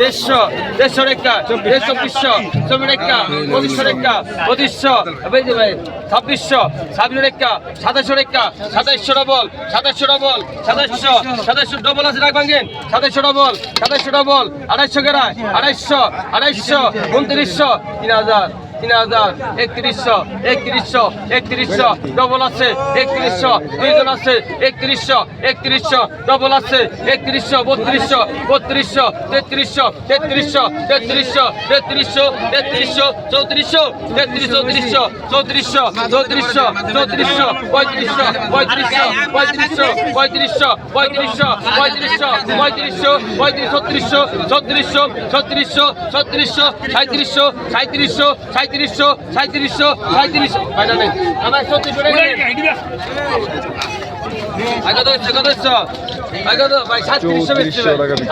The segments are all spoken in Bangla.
দেড়শো দেড়শো রেখা, দেড়শো বিশশো চব্বিশ রেখা, পঁচিশশো রেখা, পঁচিশশো ছাব্বিশশো, ছাব্বিশ রেখা, সাতাশশো রেখা, সাতাইশশো ডবল সাতাশশো ডবল সাতাশশো সাতাশশো ডবল আছে রাখ ভাঙেন। সাতাশশো ডবল সাতাশশো ডবল আড়াইশো গেরায় আড়াইশো আড়াইশো উনত্রিশশো, তিন হাজার। তিন হাজার একত্রিশশো একত্রিশশো একত্রিশশো ডবল আছে, একত্রিশশো, দুইজন আছে, একত্রিশশো একত্রিশশো ডবল আছে, একত্রিশশো, বত্রিশশো বত্রিশশো, তেত্রিশশো তেত্রিশশো তেত্রিশশো তেত্রিশশো তেত্রিশশো, চৌত্রিশশো, তেত্রিশ, চৌত্রিশশো চৌত্রিশশো চৌত্রিশশো চৌত্রিশশো, পঁয়ত্রিশশো পঁয়ত্রিশশো পঁয়ত্রিশশো পঁয়ত্রিশশো পঁয়ত্রিশশো পঁয়ত্রিশশো পঁয়ত্রিশশো, পঁয়ত্রিশ, ছত্রিশশো ছত্রিশশো ছত্রিশশো ছত্রিশশো সাঁত্রিশশো সাঁত্রিশশো সাঁত্রিশশো সাঁত্রিশশো সাঁত্রিশশো আমার সত্যি আচ্ছা তো আগে তো ভাই সাতত্রিশশো বেশি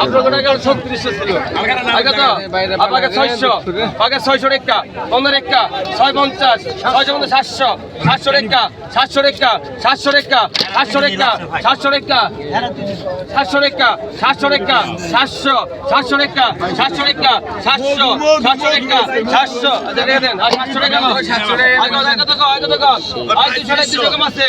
আপনার কোটা আগে ছত্রিশশো ছিল আগে তো আপনাকে ছয়শো আগে ছয়শোর একটা পনেরো একটা ছয় পঞ্চাশ ছয়শো পঞ্চাশ সাতশো সাতশোর একটা সাতশোর একটা সাতশোর একটা সাতশোর একটা সাতশোর একটা সাতশোর একটা সাতশোর একটা সাতশো সাতশোর একটা সাতশোর একটা সাতশো সাতশোর একটা সাতশো দেখে দেন আর সাতশো টাকা সাতশো টাকা আগে তো আগে তো আগে তো কম আছে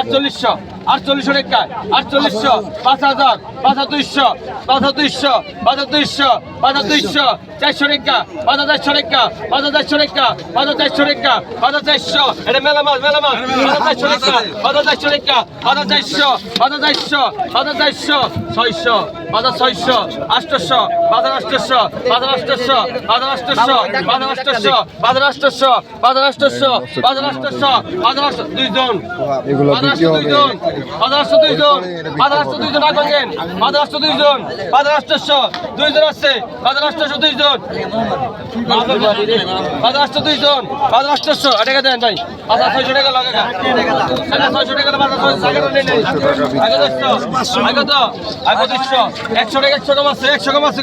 আটচল্লিশশো আটচল্লিশশো টাকা। আটচল্লিশশো পাঁচ হাজার। পাঁচ দুইশো পাঁচ দুইশো পাঁচ দুইশো পাঁচ দুইশো চারশো রেখা পাঁচ চারশো রেখা পাঁচ চারশো রেখা পাঁচ চারশো রেখা পাঁচ চারশো এটা মেলা মাছ মেলা মাছ পাঁচ চারশো রেখা পাঁচ চারশো রেখা পাঁচ চারশো পাঁচ চারশো পাঁচ চারশো ছয়শো পাঁচ ছয়শো আটশোশো পাঁচ আটশোশো পাঁচ আটশোশো পাঁচ আটশোশো পাঁচ আটশোশো পাঁচ আটশোশো পাঁচ আটশোশো পাঁচ আটশোশো পাঁচ আটশো দুইজন এগুলো বিক্রি দুইজন পাঁচ হাজার দুইজন পাঁচ হাজার দুইজন ভাঙেন পাঁচ আটশো দুইজন পাঁচ আটশোশো দুইজন। আছে পাঁচ আটশোশো দুইজন পাঁচ টাকা দেন ভাই পাঁচ ছয়শো টাকা লাগে ছয়শো টাকা একশো টাকা, একশো একশো কম আছে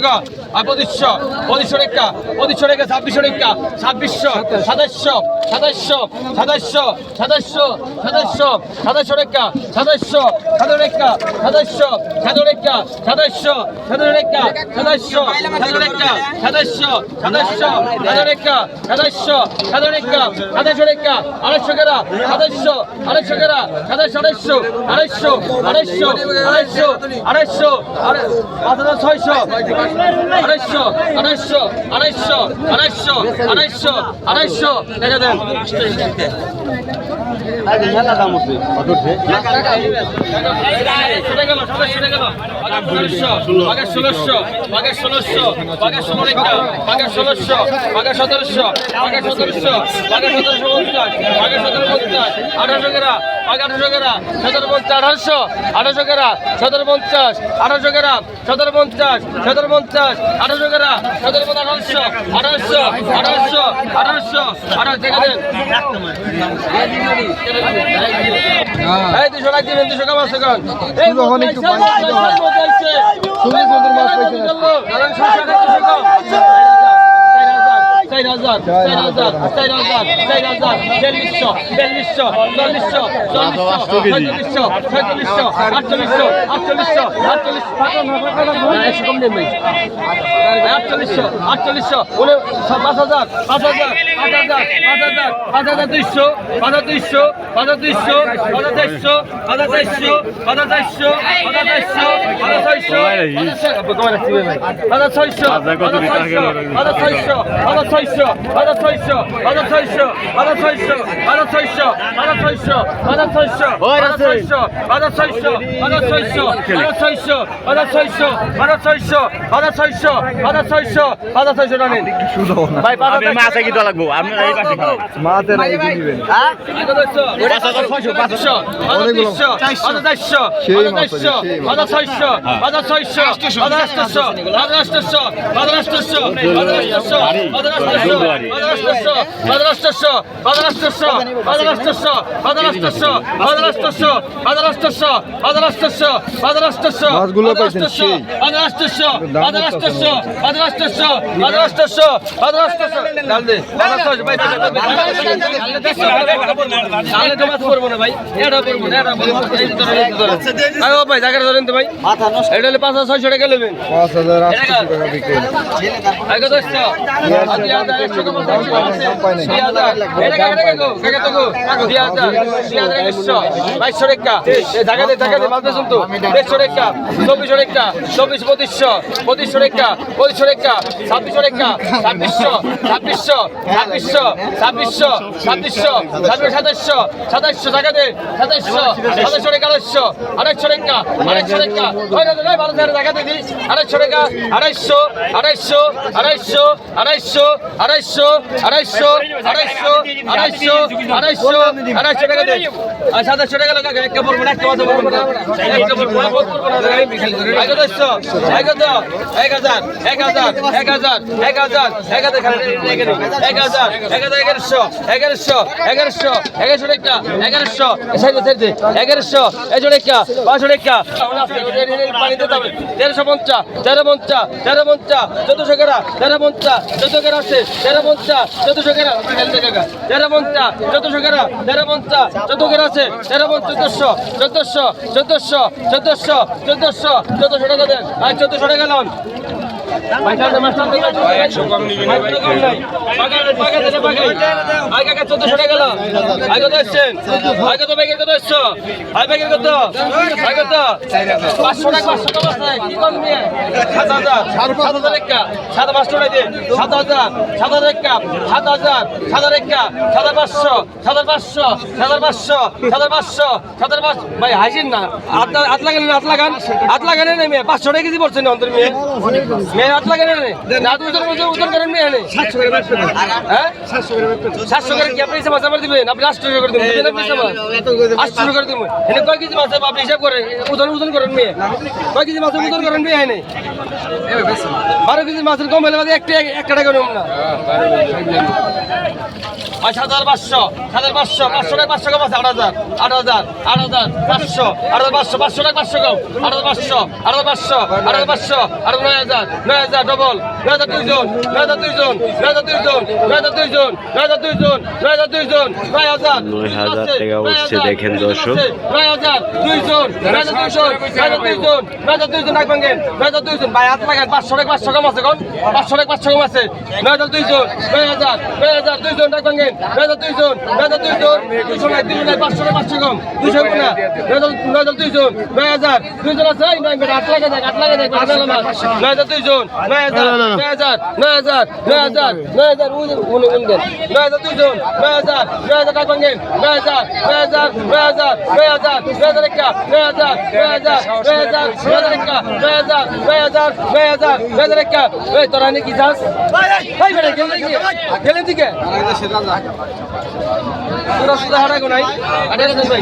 আর পঁচিশশো পঁচিশশো টাকা পঁচিশশো টাকা, ছাব্বিশশো টাকা, ছাব্বিশশো, সাতাশশো সাতাশশো সাতাশশো সাতাশশো সাতাশশো সাতাশশো টাকা, সাতাশশো সাতাশো টাকা সাতাশশো সাতাশো রেখা সদস্য সাদর রেখা সদস্য সাদর রেখা সদস্য সদস্য সাদর রেখা সদস্য সাদর রেখা সদস্য রেখা আড়াইশোকেরা সদস্য আড়াইশোকেরা সদস্য আড়াইশো আড়াইশো আড়াইশো আড়াইশো আড়াইশো পাঁচ হাজার ছয়শো আড়াইশো আড়াইশো আড়াইশো আড়াইশো আড়াইশো আড়াইশো দেখে দেন আগে মেলা দাম উঠবে কত সেটা গেল সেটা গেল ষোলোশো বাঘের ষোলোশো বাঘের ষোলোশো বাঘের ষোলো বাঘের ষোলোশো বাঘের সতেরোশো বাঘের সতেরোশো বাঘের সতেরোশো পঞ্চাশ বাঘের সতেরো আঠারোশো গেরা আঠারোশো গেরা সতেরো পঞ্চাশ আঠারোশো আঠারোশো গেরা সতেরো পঞ্চাশ আঠারোশো গেরা সতেরো পঞ্চাশ সতেরো পঞ্চাশ আঠারোশো গেরা সতেরো পঞ্চাশ আঠারোশো আঠারোশো আঠারোশো আঠারোশো আঠারো চার হাজার চার হাজার চার হাজার চার হাজার বিয়াল্লিশশো বিয়াল্লিশশো চল্লিশশো চল্লিশশো ছয়চল্লিশশো ছয়চল্লিশশো আটচল্লিশশো আটচল্লিশ আটচল্লিশ আটচল্লিশশো আটচল্লিশশো উনি পাঁচ হাজার পাঁচ হাজার পাঁচ হাজার পাঁচ হাজার পাঁচ হাজার দুইশো পাঁচ হাজার দুইশো পাঁচ হাজার দুইশো পাঁচ হাজার চারশো পাঁচ হাজার চারশো পাঁচ হাজার চারশো পাঁচ হাজার চারশো পাঁচ হাজার ছয়শো পাঁচ হাজার ছয়শো পাঁচ হাজার ছয়শো পাঁচ হাজার ছয়শো পাঁচ হাজার ছয়শো পাঁচ হাজার ছয়শো হাজার ছয়শো হাজার ছয়শো হাজার ছয়শো হাজার ছয়শো হাজার ছয়শো হাজার ছয়শো হাজার ছয়শো হাজার ছয়শো হাজার ছয়শো হাজার ছয়শো পাঁচ হাজার ছয়শো পাঁচ হাজার ছয়শো টানেন ভাই হাজার মাছ কি লাগবো আপনারা এই পাশে মাছের এই ভাই এটা পড়ব না এটা পড়ব ভাই জায়গাটা ধরেন তো ভাই এটা হলে। পাঁচ হাজার ছয়শো টাকা নেবেন পাঁচ হাজার আটশো টাকা বিক্রি বাইশশো রেখা। ঢাকাতে ঢাকাতে ছাব্বিশশো ছাব্বিশশো ছাব্বিশশো ছাব্বিশশো ছাব্বিশশো ছাব্বিশশো ছাব্বিশ সাতাশশো সাতাশশো ঢাকাতে সাতাশশো সাতাশশো রেখা আড়াইশশো আড়াইশশো রেখা আড়াইশশো রেখা। ভালো ঢাকাতে দিস আড়াইশশো রেখা আড়াইশশো আড়াইশশো আড়াইশো। আড়াইশো। আড়াইশো। আড়াইশো। আড়াইশো। আড়াইশো টাকা দে। আর সাতাশশো টাকা লাগা একটা পড়ব না একটা না না বহুত এক হাজার এক হাজার এক হাজার এক হাজার এক হাজার এক হাজার এক হাজার এক হাজার এগারোশো এগারোশো এগারোশো এগারোশো টাকা এগারোশো সাইডে সাইডে এগারোশো এজো টাকা পাঁচশো টাকা পানি দিতে হবে তেরোশো পঞ্চাশ তেরো পঞ্চাশ তেরো পঞ্চাশ চোদ্দশো কেরা তেরো পঞ্চাশ চোদ্দ কেরা আছে তেরো পঞ্চাশ, চোদ্দশো কেরা? তেরো পঞ্চাশ, চোদ্দশো কেরা? তেরো পঞ্চাশ চোদ্দ কেরা আছে? তেরো পঞ্চাশ চোদ্দশো চোদ্দশো চোদ্দশো চোদ্দশো টাকা দেন। আর চোদ্দশো টাকা লন। আগে কত এসছেন ব্যাগের কত আই ব্যাগের কত আই কত পাঁচশো পাঁচশো কি কম সাত হাজার সাত হাজার পাঁচশো টাকা দিন সাত হাজার সাত হাজার একটা সাত হাজার সাত হাজার সাত পাঁচশো সাত পাঁচশো সাত পাঁচশো সাত পাঁচশো সাত হাজার ভাই হাসিন না হাত লাগান হাত লাগান হাত লাগান না মেয়ে পাঁচশো টাকা কেজি পড়ছে না অন্তর মেয়ে নেই হ্যাঁ? সাতশো করে কি আপনি হিসাব মাছ আমার দিবেন? আপনি আটশো করে দিবেন। দিবেন আপনি হিসাব আটশো করে দিবেন। এনে কয় কেজি মাছ আপনি হিসাব করে ওজন ওজন করেন মেয়ে কয় কেজি মাছ ওজন করেন মেয়ে এনে বারো কেজি মাছের কম হলে একটা টাকা না। সাত হাজার পাঁচশো। হাজার পাঁচশো। পাঁচশো টাকা পাঁচশো কম আছে আট হাজার। আট হাজার আট হাজার পাঁচশো। আট হাজার পাঁচশো পাঁচশো টাকা পাঁচশো কম। আট হাজার পাঁচশো আট হাজার পাঁচশো আট হাজার পাঁচশো আট নয় হাজার। নয় হাজার ডবল হাজার দুইজন হাজার দুইজন হাজার দুইজন হাজার দুইজন হাজার দুইজন হাজার দুইজন নয় হাজার নয় হাজার টাকা উঠছে দেখেন দর্শক। নয় হাজার দুইজন হাজার দুইজন হাজার দুইজন হাজার দুইজন এক ভাঙেন হাজার দুইজন ভাই হাত লাগান পাঁচশো টাকা পাঁচশো কম আছে কোন পাঁচশো টাকা পাঁচশো কম আছে নয় হাজার দুইজন নয় হাজার নয় হাজার দুইজন এক ভাঙেন হাজার দুইজন হাজার দুইজন দুইশো নয় দুইশো নয় পাঁচশো টাকা পাঁচশো কম দুইশো না নয় হাজার হাজার দুইজন নয় হাজার দুইজন আছে নয় হাত লাগা যায় হাত লাগা যায় হাজার নয় হাজার দুইজন নয় হাজার নয় হাজার নয় হাজার নয় হাজার নয় হাজার উনি উনি উনি দেন নয় হাজার দুইজন নয় হাজার নয় হাজার টাকা ভাঙেন নয় হাজার নয় হাজার নয় হাজার নয় হাজার নয় হাজার একটা নয় হাজার নয় হাজার নয় হাজার নয় হাজার একটা নয় হাজার নয় হাজার নয় হাজার নয় হাজার একটা এই তোরা নাকি যাস ভাই দিকে গেলেন দিকে তোরা সুদা হারাগো নাই আরে দেন ভাই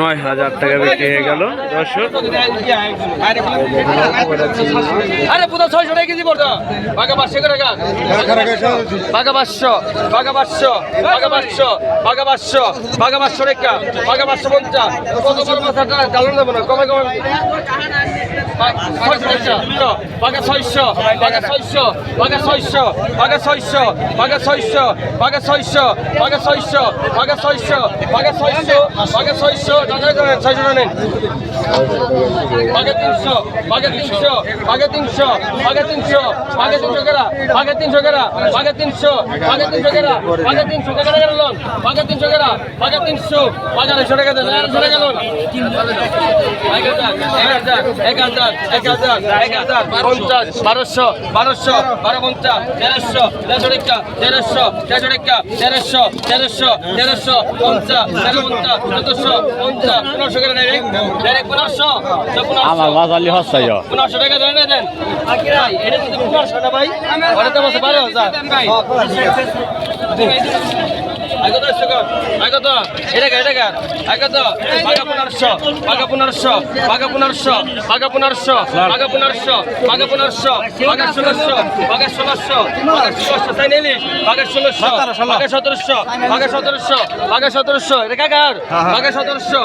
নয় হাজার টাকা বিক্রি হয়ে গেল দর্শক আরে পুরো ছয়শো টাকা কেজি পড়তো বাঘা পাঁচশো টাকা বাঘা পাঁচশো বাঘা পাঁচশো বাঘা পাঁচশো বাঘা পাঁচশো বাঘা পাঁচশো টাকা বাঘা পাঁচশো পঞ্চাশ কত বড় মাথাটা ডালন দেবো না কমে কমে বাঘা ছয়শো বাঘা ছয়শো বাঘা ছয়শো বাঘা ছয়শো বাঘা ছয়শো বাঘা ছয়শো বাঘা ছয়শো বাঘা ছয়শো বাঘা ছয়শো বাঘা ছয়শো ছয়শো নেন বাঘে তিনশো বাঘে তিনশো বাঘে তিনশো বাঘে তিনশো বাঘে তিনশো কেরা? বাঘে তিনশো কেরা? বাঘে তিনশো বাঘে তিনশো কেরা? বাঘে তিনশো কেরা কেরা লোন বাঘে তিনশো কেরা? বাঘে তিনশো। বাঘে আড়াইশো টাকা দেন আড়াইশো টাকা লোন এক হাজার এক হাজার এক হাজার এক হাজার পঞ্চাশ, বারোশো বারোশো বারো পঞ্চাশ তেরোশো তেরোশো টাকা, তেরোশো তেরোশো টাকা, তেরোশো তেরোশো তেরোশো, পঞ্চাশ পনেরোশো ডাইরেক্ট ডাইরেক্ট আমার বাজালি হচ্ছে পনেরোশো টাকা দেন। দেন ভাই এটা কিন্তু পনেরোশো টাকা ভাই ওটা তো বারো হাজার। কত কত কত পনেরোশো পনেরোশো পনেরোশো পনেরোশো পনেরোশো পনেরোশো ষোলোশো ষোলোশো ষোলোশো তাই নিলি ষোলোশো সতেরোশো সতেরোশো সতেরোশো। এটা কাকার সতেরোশো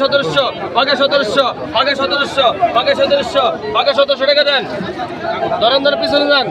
সতেরোশো সতেরোশো সতেরোশো সতেরোশো সতেরোশো টাকা দেন? ধরেন ধরে পিছনে যান।